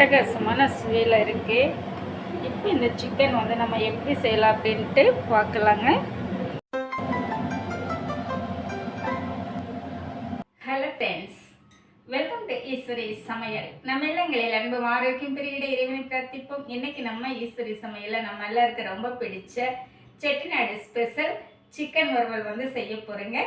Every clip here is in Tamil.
அட்டகாசமான சுவையில் இருக்குது இப்போ இந்த சிக்கன் வந்து நம்ம எப்படி செய்யலாம் அப்படின்ட்டு பார்க்கலாங்க. Hello friends welcome to Eswari Samayal நம்ம இல்லங்களில் அன்பு ஆரோக்கியம் பெருகிட இறைவனை பிரார்த்திப்போம். இன்னைக்கு நம்ம ஈஸ்வரி சமையலில் நம்ம எல்லாருக்கும் ரொம்ப பிடிச்ச செட்டிநாடு ஸ்பெஷல் சிக்கன் வறுவல் வந்து செய்ய போகிறேங்க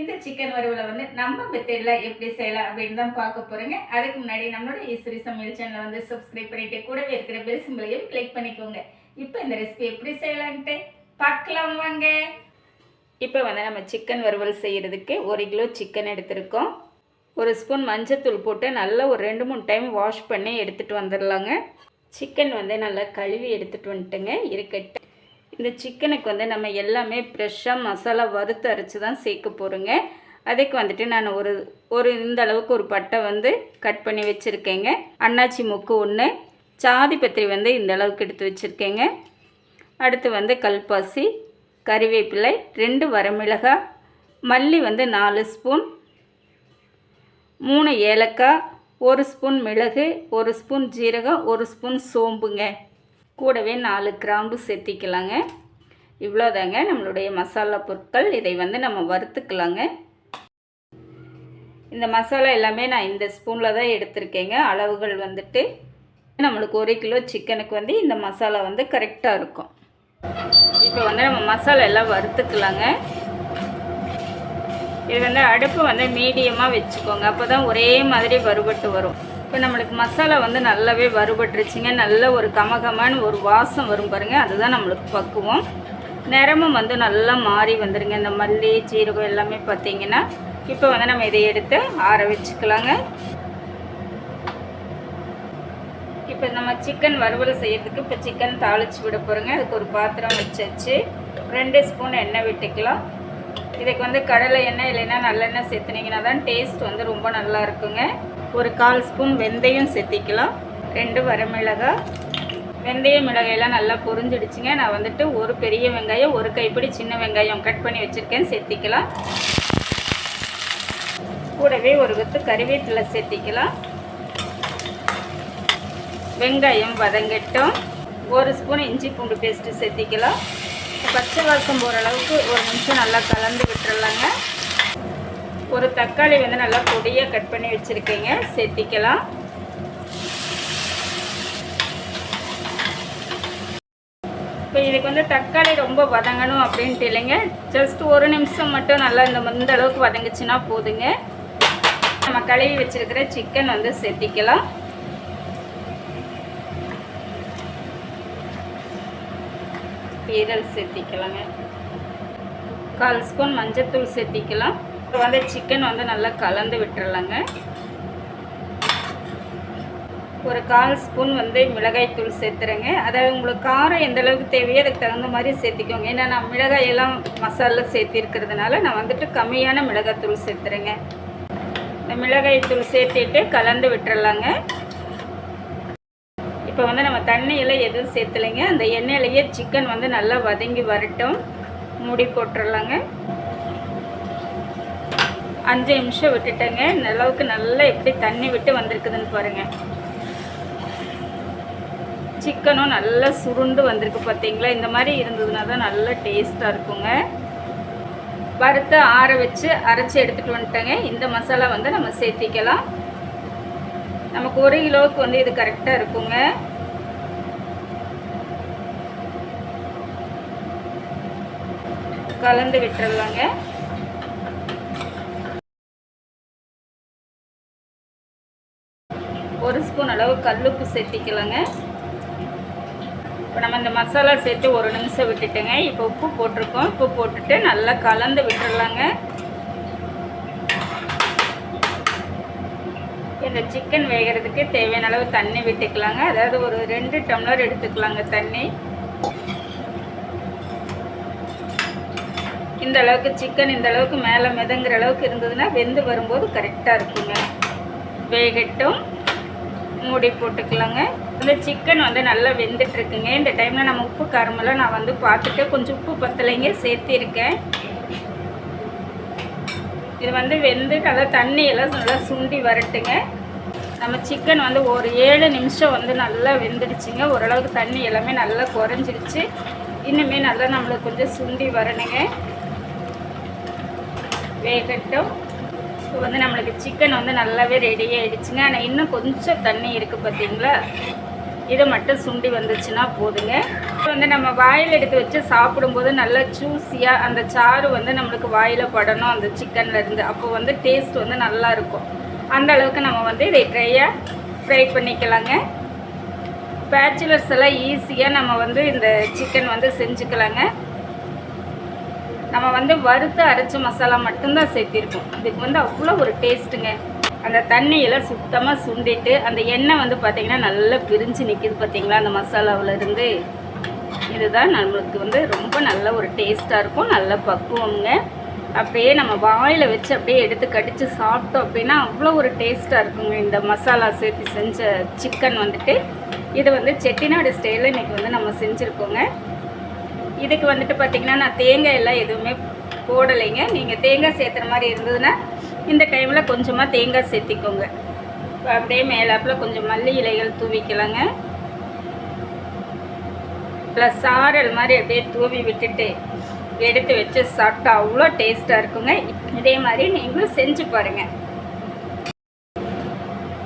இந்த சிக்கன் வறுவலை வந்து நம்ம மெத்தடில் எப்படி செய்யலாம் அப்படின்னு தான் பார்க்க போகிறோங்க அதுக்கு முன்னாடி நம்மளோட ஈஸ்வரி சமையல் சேனலை வந்து சப்ஸ்கிரைப் பண்ணிவிட்டு கூடவே இருக்கிற பெல் சிம்பிளையும் கிளிக் பண்ணிக்கோங்க. இப்போ இந்த ரெசிபி எப்படி செய்யலான்ட்டு பார்க்கலாம் வாங்க. இப்போ வந்து நம்ம சிக்கன் வறுவல் செய்கிறதுக்கு ஒரு கிலோ சிக்கன் எடுத்திருக்கோம். ஒரு ஸ்பூன் மஞ்சத்தூள் போட்டு நல்லா ஒரு ரெண்டு மூணு டைம் வாஷ் பண்ணி எடுத்துகிட்டு வந்துடலாங்க சிக்கன் வந்து நல்லா கழுவி எடுத்துகிட்டு வந்துட்டுங்க. இருக்கட்டு இந்த சிக்கனுக்கு வந்து நம்ம எல்லாமே ஃப்ரெஷ்ஷாக மசாலா வறுத்து அரைச்சி தான் சேர்க்க போகிறோங்க அதுக்கு வந்துட்டு நான் ஒரு ஒரு இந்த அளவுக்கு ஒரு பட்டை வந்து கட் பண்ணி வச்சுருக்கேங்க. அன்னாச்சி முக்கு ஒன்று சாதி பத்திரி வந்து இந்த அளவுக்கு எடுத்து வச்சுருக்கேங்க. அடுத்து வந்து கல்பாசி கறிவேப்பிலை ரெண்டு வரமிளகாய் மல்லி வந்து நாலு ஸ்பூன் மூணு ஏலக்காய் ஒரு ஸ்பூன் மிளகு ஒரு ஸ்பூன் ஜீரகம் ஒரு ஸ்பூன் சோம்புங்க. கூடவே நாலு கிராம்பு சேர்த்திக்கலாங்க. இவ்வளோதாங்க நம்மளுடைய மசாலா பொருட்கள். இதை வந்து நம்ம வறுத்துக்கலாங்க. இந்த மசாலா எல்லாமே நான் இந்த ஸ்பூனில் தான் எடுத்திருக்கேங்க. அளவுகள் வந்துட்டு நம்மளுக்கு ஒரு கிலோ சிக்கனுக்கு வந்து இந்த மசாலா வந்து கரெக்டாக இருக்கும். இப்போ வந்து நம்ம மசாலா எல்லாம் வறுத்துக்கலாங்க. இது வந்து அடுப்பு வந்து மீடியமாக வச்சுக்கோங்க. அப்போ தான் ஒரே மாதிரி வறுபட்டு வரும். இப்போ நம்மளுக்கு மசாலா வந்து நல்லாவே வறுபட்டுருச்சுங்க. நல்ல ஒரு கமகமான ஒரு வாசம் வரும் பாருங்கள் அதுதான் நம்மளுக்கு பக்குவம். நிறமும் வந்து நல்லா மாறி வந்துடுங்க இந்த மல்லி சீரகம் எல்லாமே பார்த்தீங்கன்னா இப்போ வந்து நம்ம இதை எடுத்து ஆற வச்சுக்கலாங்க. இப்போ நம்ம சிக்கன் வறுவல் செய்யறதுக்கு இப்போ சிக்கன் தாளித்து விட போகிறோங்க அதுக்கு ஒரு பாத்திரம் வச்சாச்சு. ரெண்டு ஸ்பூன் எண்ணெய் விட்டுக்கலாம். இதுக்கு வந்து கடலை எண்ணெய் இல்லைன்னா நல்லெண்ணெய் சேர்த்துனீங்கன்னா தான் டேஸ்ட் வந்து ரொம்ப நல்லா இருக்குங்க. ஒரு கால் ஸ்பூன் வெந்தயம் சேர்த்திக்கலாம். ரெண்டு வரமிளகாய் வெந்தய மிளகாயெல்லாம் நல்லா பொரிஞ்சிடுச்சுங்க. நான் வந்துட்டு ஒரு பெரிய வெங்காயம் ஒரு கைப்பிடி சின்ன வெங்காயம் கட் பண்ணி வச்சுருக்கேன். சேர்த்திக்கலாம். கூடவே ஒரு கொத்து கறிவேப்பிலை சேர்த்திக்கலாம். வெங்காயம் வதங்கட்டும். ஒரு ஸ்பூன் இஞ்சி பூண்டு பேஸ்ட்டு சேர்த்திக்கலாம். பச்சை வாசம் போகிற அளவுக்கு ஒரு நிமிஷம் நல்லா கலந்து விட்டுறலாங்க. ஒரு தக்காளி வந்து நல்லா பொடியாக கட் பண்ணி வச்சுருக்கீங்க. சேர்த்திக்கலாம். இப்போ இதுக்கு வந்து தக்காளி ரொம்ப வதங்கணும் அப்படின்ட்டு இல்லைங்க. ஜஸ்ட் ஒரு நிமிஷம் மட்டும் நல்லா இந்த இந்த அளவுக்கு வதங்குச்சுன்னா போதுங்க. நம்ம கழுவி வச்சுருக்கிற சிக்கன் வந்து சேர்த்திக்கலாம். ஈரல் சேர்த்திக்கலாங்க. கால் ஸ்பூன் மஞ்சத்தூள் சேர்த்திக்கலாம். இப்போ வந்து சிக்கன் வந்து நல்லா கலந்து விட்டுறலாங்க. ஒரு கால் ஸ்பூன் வந்து மிளகாய்த்தூள் சேர்த்துறேங்க. அதாவது உங்களுக்கு காரம் எந்த அளவுக்கு தேவையோ அதுக்கு தகுந்த மாதிரி சேர்த்திக்கோங்க. ஏன்னா நான் மிளகாயெல்லாம் மசாலா சேர்த்திருக்கிறதுனால நான் வந்துட்டு கம்மியான மிளகாய்த்தூள் சேர்த்துறேங்க. இந்த மிளகாய்த்தூள் சேர்த்துட்டு கலந்து விட்டுறலாங்க. இப்போ வந்து நம்ம தண்ணியில் எதுவும் சேர்த்துலைங்க. அந்த எண்ணெயிலையே சிக்கன் வந்து நல்லா வதங்கி வரட்டும். மூடி போட்டுடலாங்க அஞ்சு நிமிஷம் விட்டுட்டேங்க. இந்த அளவுக்கு நல்லா எப்படி தண்ணி விட்டு வந்திருக்குதுன்னு பாருங்கள் சிக்கனும் நல்லா சுருண்டு வந்திருக்கு பார்த்தீங்களா இந்த மாதிரி இருந்ததுன்னா தான் நல்லா டேஸ்ட்டாக இருக்குங்க. வறுத்து ஆற வச்சு அரைச்சி எடுத்துகிட்டு வந்துட்டேங்க. இந்த மசாலா வந்து நம்ம சேர்த்திக்கலாம். நமக்கு ஒரு கிலோவுக்கு வந்து இது கரெக்டாக இருக்குங்க. கலந்து விட்டுறலாங்க. ஒரு ஸ்பூன் அளவு கல்லுப்பு சேர்த்திக்கலாங்க. இப்போ நம்ம இந்த மசாலா சேர்த்து ஒரு நிமிஷம் விட்டுட்டுங்க. இப்போ உப்பு போட்டிருக்கோம். உப்பு போட்டுட்டு நல்லா கலந்து விட்டுறலாங்க. இந்த சிக்கன் வேகிறதுக்கு தேவையான அளவு தண்ணி விட்டுக்கலாங்க. அதாவது ஒரு ரெண்டு டம்ளர் எடுத்துக்கலாங்க தண்ணி. இந்த அளவுக்கு சிக்கன் இந்த அளவுக்கு மேலே மிதங்குற அளவுக்கு இருந்ததுன்னா வெந்து வரும்போது கரெக்டாக இருக்குங்க. வேகட்டும். மூடி போட்டுக்கலாங்க. இந்த சிக்கன் வந்து நல்லா வெந்துட்டுருக்குங்க. இந்த டைமில் நம்ம உப்பு காரமெல்லாம் நான் வந்து பார்த்துட்டு கொஞ்சம் உப்பு பத்தலைங்க சேர்த்திருக்கேன். இது வந்து வெந்து நல்லா தண்ணியெல்லாம் நல்லா சுண்டி வரட்டுங்க. நம்ம சிக்கன் வந்து ஒரு ஏழு நிமிஷம் வந்து நல்லா வெந்துடுச்சுங்க. ஓரளவுக்கு தண்ணி எல்லாமே நல்லா குறைஞ்சிருச்சு. இன்னுமே நல்லா நம்மளுக்கு கொஞ்சம் சுண்டி வரணுங்க. வேகட்டும். இப்போ வந்து நம்மளுக்கு சிக்கன் வந்து நல்லாவே ரெடி ஆகிடுச்சுங்க ஆனால் இன்னும் கொஞ்சம் தண்ணி இருக்குது பார்த்தீங்களா இதை மட்டும் சுண்டி வந்துச்சுன்னா போதுங்க. இப்போ வந்து நம்ம வாயில் எடுத்து வச்சு சாப்பிடும்போது நல்லா ஜூஸியாக அந்த சாறு வந்து நம்மளுக்கு வாயில் படணும் அந்த சிக்கன்ல இருந்து. அப்போ வந்து டேஸ்ட் வந்து நல்லா இருக்கும். அந்த அளவுக்கு நம்ம வந்து இதை ட்ரையாக ஃப்ரை பண்ணிக்கலாங்க. பேச்சுலர்ஸ் எல்லாம் ஈஸியாக நம்ம வந்து இந்த சிக்கன் வந்து செஞ்சுக்கலாங்க. நம்ம வந்து வறுத்து அரைச்ச மசாலா மட்டும்தான் சேர்த்திருக்கோம். இதுக்கு வந்து அவ்வளோ ஒரு டேஸ்ட்டுங்க அந்த தண்ணியில் சுத்தமாக சுண்டிட்டு அந்த எண்ணெய் வந்து பார்த்திங்கன்னா நல்லா பிரிஞ்சு நிற்கிது பார்த்தீங்களா அந்த மசாலாவில் இருந்து. இதுதான் நம்மளுக்கு வந்து ரொம்ப நல்ல ஒரு டேஸ்ட்டாக இருக்கும் நல்ல பக்குவங்க அப்படியே நம்ம வாயில் வச்சு அப்படியே எடுத்து கடித்து சாப்பிட்டோம் அப்படின்னா அவ்வளோ ஒரு டேஸ்ட்டாக இருக்குங்க. இந்த மசாலா சேர்த்து செஞ்ச சிக்கன் வந்துட்டு இது வந்து செட்டிநாடு ஸ்டைலில் இன்றைக்கி வந்து நம்ம செஞ்சுருக்கோங்க. இதுக்கு வந்துட்டு பார்த்திங்கன்னா நான் தேங்காய் எல்லாம் எதுவுமே போடலைங்க. நீங்கள் தேங்காய் சேர்த்துற மாதிரி இருந்ததுன்னா இந்த டைமில் கொஞ்சமாக தேங்காய் சேர்த்திக்கோங்க. அப்படியே மேலாப்பில் கொஞ்சம் மல்லி இலைகள் தூவிக்கலாங்க. ப்ளஸ் சாரல் மாதிரி அப்படியே தூவி விட்டுட்டு எடுத்து வச்சு சாப்பிட்டா அவ்வளோ டேஸ்ட்டாக இருக்குங்க. இதே மாதிரி நீங்களும் செஞ்சு பாருங்கள்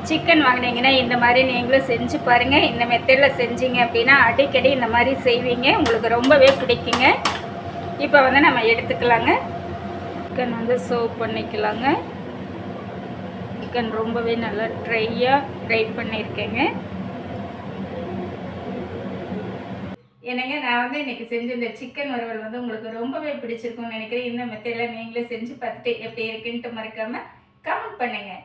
சிக்கன் வாங்கினீங்கன்னா இந்த மாதிரி நீங்களும் செஞ்சு பாருங்கள் இந்த மெத்தடில் செஞ்சீங்க அப்படின்னா அடிக்கடி இந்த மாதிரி செய்வீங்க. உங்களுக்கு ரொம்பவே பிடிக்குங்க. இப்போ வந்து நம்ம எடுத்துக்கலாங்க. சிக்கன் வந்து சர்வ் பண்ணிக்கலாங்க. சிக்கன் ரொம்பவே நல்லா ட்ரையாக ட்ரை பண்ணியிருக்கேங்க. என்னங்க நான் வந்து இன்னைக்கு செஞ்ச இந்த சிக்கன் வறுவல் வந்து உங்களுக்கு ரொம்பவே பிடிச்சிருக்கும்னு நினைக்கிறேன். இந்த மெத்தடில் நீங்களே செஞ்சு பார்த்துட்டு எப்படி இருக்குன்ட்டு மறக்காமல் கமெண்ட் பண்ணுங்கள்